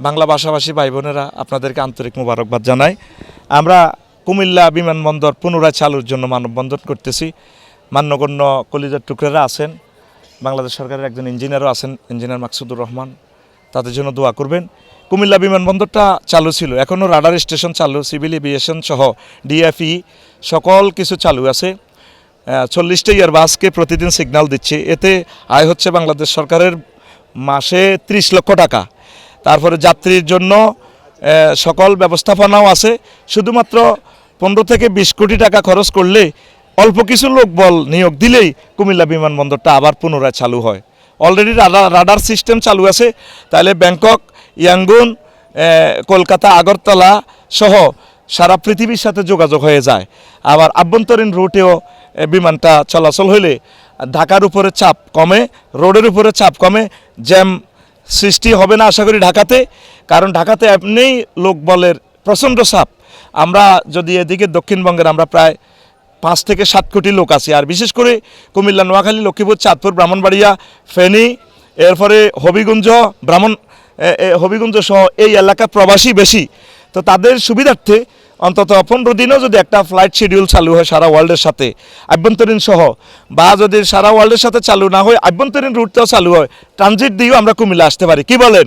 বাংলা ভাষাভাষী ভাই বোনেরা আপনাদেরকে আন্তরিক মোবারকবাদ জানাই। আমরা কুমিল্লা বিমানবন্দর পুনরায় চালুর জন্য মানববন্ধন করতেছি। মান্যগণ্য কলিজার টুকরেরা আছেন, বাংলাদেশ সরকারের একজন ইঞ্জিনিয়ারও আছেন, ইঞ্জিনিয়ার মাকসুদুর রহমান। তাদের জন্য দোয়া করবেন। কুমিল্লা বিমানবন্দরটা চালু ছিল এখনও রাডার স্টেশন চালু, সিভিল এভিয়েশন সহ ডিএফই সকল কিছু চালু আছে। চল্লিশটা ইয়ার বাসকে প্রতিদিন সিগন্যাল দিচ্ছে। এতে আয় হচ্ছে বাংলাদেশ সরকারের মাসে ত্রিশ লক্ষ টাকা। তারপরে যাত্রীর জন্য সকল ব্যবস্থাপনাও আছে। শুধুমাত্র পনেরো থেকে বিশ কোটি টাকা খরচ করলে অল্প কিছু লোকবল নিয়োগ দিলেই কুমিল্লা বিমানবন্দরটা আবার পুনরায় চালু হয়। অলরেডি রাডার সিস্টেম চালু আছে। তাহলে ব্যাংকক, ইয়াঙ্গুন কলকাতা, আগরতলা সহ সারা পৃথিবীর সাথে যোগাযোগ হয়ে যায়। আবার আভ্যন্তরীণ রুটেও বিমানটা চলাচল হলে ঢাকার উপরে চাপ কমে, রোডের উপরে চাপ কমে, জ্যাম সৃষ্টি হবে না আশা করি ঢাকাতে কারণ ঢাকাতে এমনিই লোকবলের প্রচণ্ড চাপ আমরা যদি এদিকে দক্ষিণবঙ্গের আমরা প্রায় পাঁচ থেকে সাত কোটি লোক আছি আর বিশেষ করে কুমিল্লা নোয়াখালী লক্ষ্মীপুর চাঁদপুর ব্রাহ্মণবাড়িয়া ফেনী এরপরে হবিগুঞ্জ ব্রাহ্মণ এ, সহ এই এলাকা প্রবাসী বেশি। তো তাদের সুবিধার্থে অন্তত পনেরো দিনও যদি একটা ফ্লাইট শিডিউল চালু হয় সারা ওয়ার্ল্ডের সাথে আভ্যন্তরীণ সহ বা যদি সারা ওয়ার্ল্ডের সাথে চালু না হয় আভ্যন্তরীণ রুটটাও চালু হয় ট্রানজিট দিয়েও আমরা কুমিল্লা আসতে পারি। কি বলেন?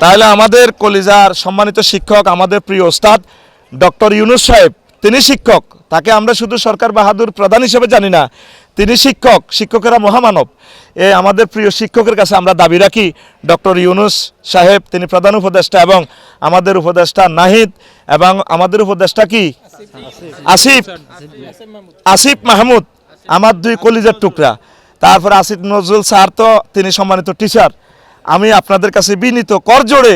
তাহলে আমাদের কলিজার সম্মানিত শিক্ষক আমাদের প্রিয় ওস্তাদ ডক্টর ইউনুস সাহেব তিনি শিক্ষক তাকে আমরা শুধু সরকার বাহাদুর প্রধান হিসেবে জানি না তিনি শিক্ষক, শিক্ষকেরা মহামানব। এ আমাদের প্রিয় শিক্ষকের কাছে আমরা দাবি রাখি, ডক্টর ইউনুস সাহেব, তিনি প্রধান উপদেষ্টা এবং আমাদের উপদেষ্টা নাহিদ এবং আমাদের উপদেষ্টা কি? আসিফ। আসিফ মাহমুদ, আমার দুই কলিজার টুকরা। তারপর আসিফ নজরুল স্যার তো তিনি সম্মানিত টিচার আমি আপনাদের কাছে বিনীত করজোড়ে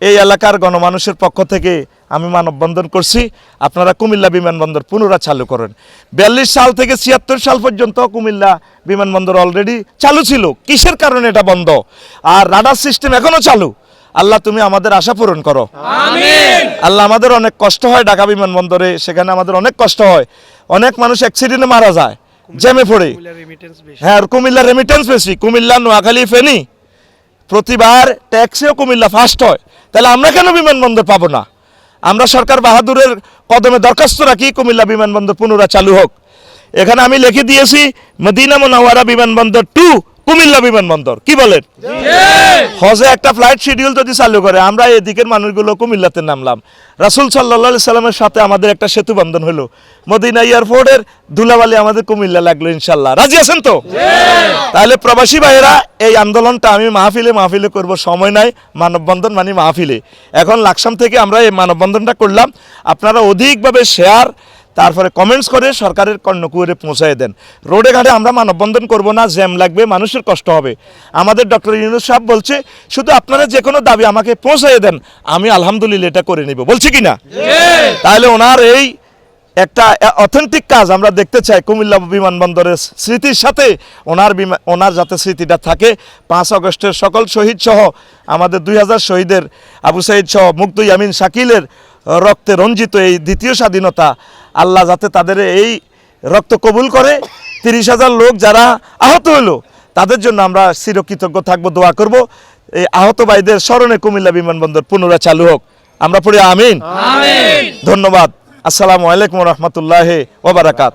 এই এলাকার গণমানুষের পক্ষ থেকে আমি মানববন্ধন করছি। আপনারা কুমিল্লা বিমানবন্দর পুনরায় চালু করেন। বিয়াল্লিশ সাল থেকে ছিয়াত্তর সাল পর্যন্ত কুমিল্লা বিমানবন্দর অলরেডি চালু ছিল। কিসের কারণে এটা বন্ধ? আর রাডার সিস্টেম এখনও চালু? আল্লাহ তুমি আমাদের আশা পূরণ করো। আল্লাহ আমাদের অনেক কষ্ট হয় ঢাকা বিমানবন্দরে সেখানে আমাদের অনেক কষ্ট হয়। অনেক মানুষ অ্যাক্সিডেন্টে মারা যায় জ্যামে পড়ে। হ্যাঁ কুমিল্লা রেমিটেন্স বেশি। কুমিল্লা নোয়াখালী ফেনি। প্রতিবার ট্যাক্সেও কুমিল্লা ফার্স্ট হয়। তাহলে আমরা কেন বিমানবন্দর পাবো না? আমরা সরকার বাহাদুরের কদমে দরখাস্ত রাখি, কুমিল্লা বিমানবন্দর পুনরায় চালু হোক। এখানে আমি লিখে দিয়েছি, মদিনা মোনাওয়ারা বিমানবন্দর টু কুমিল্লা বিমানবন্দর কি বলেন? হজে একটা ফ্লাইট শিডিউল যদি চালু করে আমরা এদিকের মানুষগুলো কুমিল্লাতে নামলাম। রাসুল সাল্লা সাল্লামের সাথে আমাদের একটা সেতু বন্ধন হলো। মদিনা এয়ারপোর্টের ধুলাবালি আমাদের কুমিল্লা লাগল ইনশাল্লাহ রাজি আছেন তো? তাহলে প্রবাসী ভাইয়েরা এই আন্দোলনটা আমি মাহফিলে মাহফিলে করব। সময় নাই মানববন্ধন মানে মাহফিলে। এখন লাকসাম থেকে আমরা এই মানববন্ধনটা করলাম। আপনারা অধিকভাবে শেয়ার তারপরে কমেন্টস করে সরকারের কর্ণকুয়ারে পৌঁছায় দেন। রোডে ঘাটে আমরা মানববন্ধন করব না জ্যাম লাগবে মানুষের কষ্ট হবে। আমাদের ডক্টর ইউনুস সাহেব বলছে শুধু আপনারা যে কোনো দাবি আমাকে পৌঁছায় দেন আমি আলহামদুলিল্লাহ এটা করে নিব। বলছি কি না? তাহলে ওনার এই একটা অথেন্টিক কাজ আমরা দেখতে চাই কুমিল্লা বিমানবন্দরের স্মৃতির সাথে। ওনার বিমা- ওনার যাতে স্মৃতিটা থাকে পাঁচ আগস্টের সকল শহীদ সহ আমাদের দুই হাজার শহীদের আবু সাইদ সহ মুগ্ধ ইয়ামিন শাকিলের রক্তে রঞ্জিত এই দ্বিতীয় স্বাধীনতা আল্লাহ যাতে তাদের এই রক্ত কবুল করে। তিরিশ হাজার লোক যারা আহত হলো তাদের জন্য আমরা চিরকৃতজ্ঞ থাকব দোয়া করব। এই আহত ভাইদের স্মরণে কুমিল্লা বিমানবন্দর পুনরায় চালু হোক। আমরা পড়ি আমিন। ধন্যবাদ। আসসালামু আলাইকুম রহমতুল্লাহ ওবরাকাত